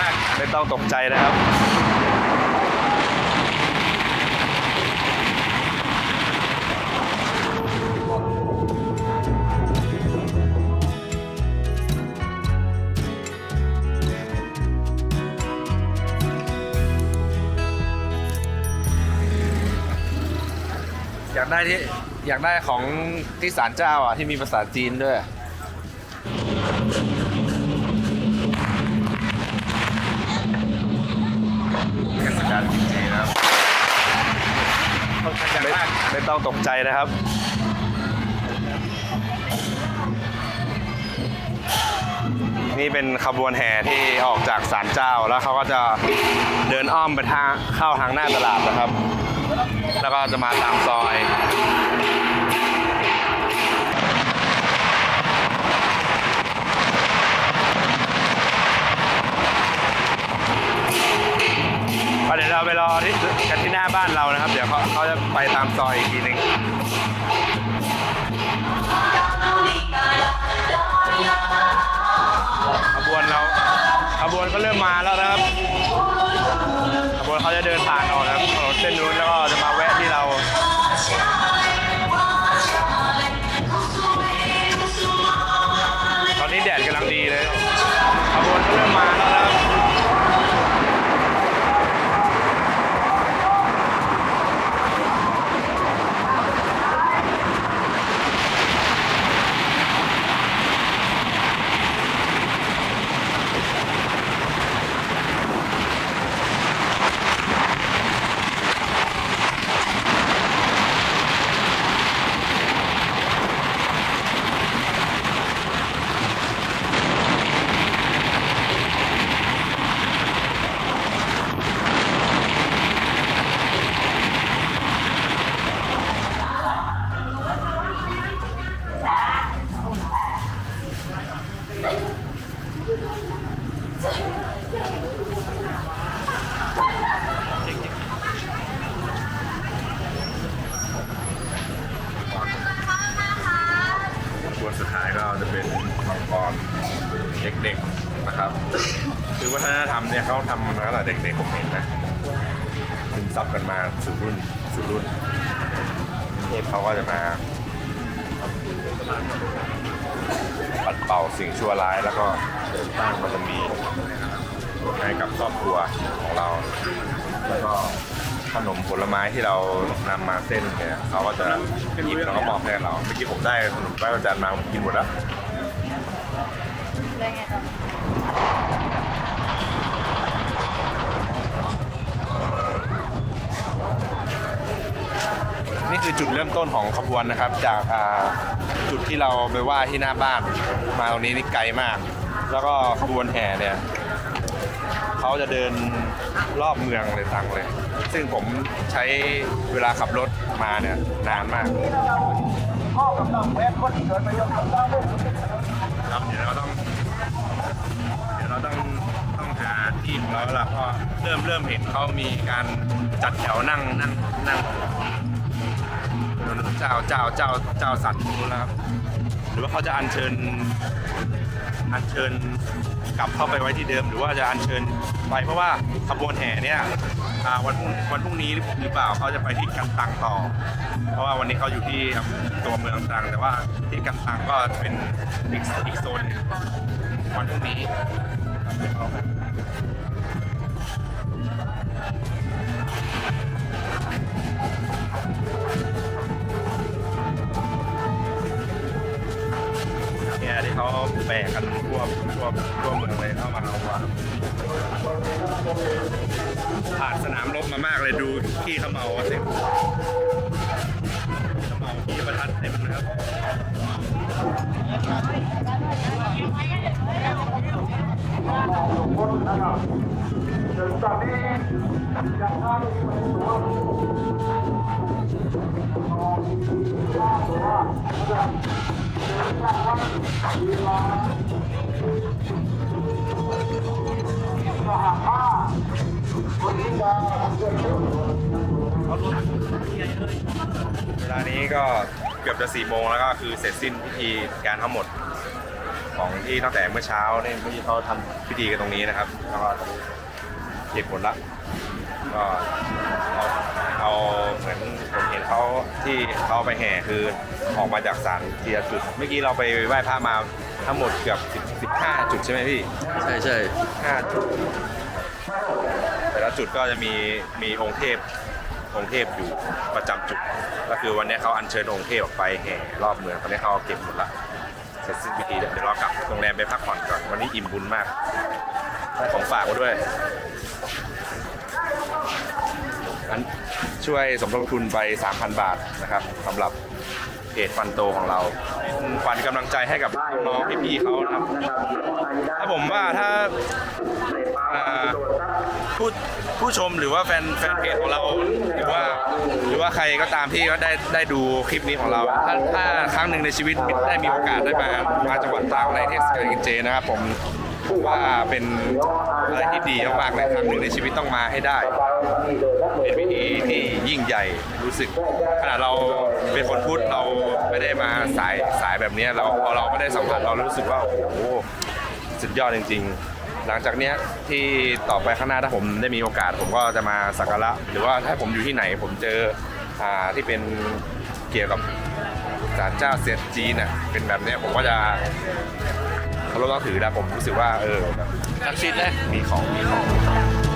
มากไม่ต้องตกใจนะครับอยากได้ที่อยากได้ของที่ศาลเจ้าอะที่มีภาษาจีนด้วย ไม่ไม่ต้องตกใจนะครับ นี่เป็นขบวนแห่ที่ออกจากศาลเจ้าแล้วเขาก็จะเดินอ้อมไปทางเข้าทางหน้าตลาดนะครับ แล้วก็จะมาตามซอย อที่กันที่หน้าบ้านเรานะครับ เดี๋ยวเขาเขาจะไปตามซอยอีกทีหนึ่งขบวนเราขบวนก็เริ่มมาแล้วนะครับขบวนเขาจะเดินผ่านออกนะครับถนนเส้นนู้นแล้วก็จะมาแวะ ฒนธรรมเนี่ยเขาทำมาตั้งแต่เด็กๆผมเห็นนะซึมซับกันมาสู่รุ่นสู่รุ่นเทพเขาก็จะมาปัดเป่าสิ่งชั่วร้ายแล้วก็เสริมสร้างบารมีให้กับครอบครัวของเรา แล้วก็ขนมผลไม้ที่เรานำมาเส้นเนี่ยเขาก็จะหยิบแล้วก็มอบให้เราเมื่อกี้ผมได้ขนมไหว้พระจันทร์มาผมกินหมดแล้ว นี่คือจุดเริ่มต้นของขบวนนะครับ จากอ่าจุดที่เราไปไหว้ที่หน้าบ้านมาตรงนี้นี่ไกลมาก แล้วก็ขบวนแห่เนี่ยเขาจะเดินรอบเมืองเลยตังเลย ซึ่งผมใช้เวลาขับรถมาเนี่ยนานมาก ครับเดี๋ยวเราต้องเดี๋ยวเราต้องต้องหาที่ของเราแล้วล่ะเพราะเริ่มเริ่มเห็นเขามีการจัดแถวนั่งนั่งนั่ง เจ้าเจ้าเจ้าเจ้าสัตว์นู้นแล้วครับหรือว่าเขาจะอัญเชิญอัญเชิญกลับเข้าไปไว้ที่เดิม หรือว่าจะอัญเชิญไปเพราะว่าขบวนแห่เนี่ยวันพรุ่งวันพรุ่งนี้หรือเปล่าเขาจะไปที่กันตังต่อ เพราะว่าวันนี้เขาอยู่ที่ตัวเมืองตังแต่ว่าที่กันตังก็เป็นอีกอีกโซนหนึ่งวันพรุ่งนี้ เนี่ยที่เขาแบกกันทั่วทั่วทั่วเมืองเลยเข้ามาเอาว่าผ่านสนามรบมามากเลยดูขี้เขาเมาสิเขาเมาขี้ประทัดเต็มนะครับ เวลานี้ก็เกือบจะสี่โมงแล้วก็คือเสร็จสิ้นพิธีการทั้งหมดของที่ตั้งแต่เมื่อเช้าเนี่ยที่เขาทำพิธีกันตรงนี้นะครับแล้วก็เก็บหมดละก็ เอาเอาเหมือนผมเห็นเขาที่เขาไปแห่คือออกมาจากศาลเทียจุด เมื่อกี้เราไปไหว้พระมาทั้งหมดเกือบ10 15 จุดใช่ไหมพี่ใช่ใช่5จุดแต่ละจุดก็จะมีมีองค์เทพองค์เทพอยู่ประจำจุด ก็คือวันนี้เขาอัญเชิญองค์เทพออกไปแห่รอบเมืองตอนนี้เขาเอาเก็บหมดละเสร็จสิ้นพิธีเดี๋ยวเรากลับโรงแรมไปพักผ่อนก่อนวันนี้อิ่มบุญมากได้ของฝากมาด้วยอัน ช่วยสมทบทุนไป 3,000 บาทนะครับสำหรับเพจฟันโตของเราฝันกำลังใจให้กับน้องพี่ๆเขานะครับถ้าผมว่าถ้าผู้ผู้ชมหรือว่าแฟนแฟนเพจของเราหรือว่า หรือว่าใครก็ตามที่ก็ได้ได้ดูคลิปนี้ของเรา ถ้าถ้าครั้งหนึ่งในชีวิตได้มีโอกาสได้มามาจังหวัดตรังในเทศกาลกินเจนะครับผมว่าเป็นอะไรที่ดีมากๆเลยครั้งหนึ่งในชีวิตต้องมาให้ได้ เป็นพิธีที่ ยิ่งใหญ่รู้สึกขนาดเราเป็นคนพูดเราไม่ได้มาสายสายแบบนี้เราพอเราไม่ได้สัมผัสเรารู้สึกว่าโอ้โหสุดยอดจริง ๆ หลังจากเนี้ยที่ต่อไปข้างหน้าถ้าผมได้มีโอกาส ผมก็จะมาสักการะหรือว่าถ้าผมอยู่ที่ไหนผมเจอที่เป็นเกี่ยวกับศาลเจ้าเสียนจีนน่ะเป็นแบบเนี้ยผมก็จะเคารพนับถือนะผมรู้สึกว่าเออตักชิดนะมีของมีของมีของ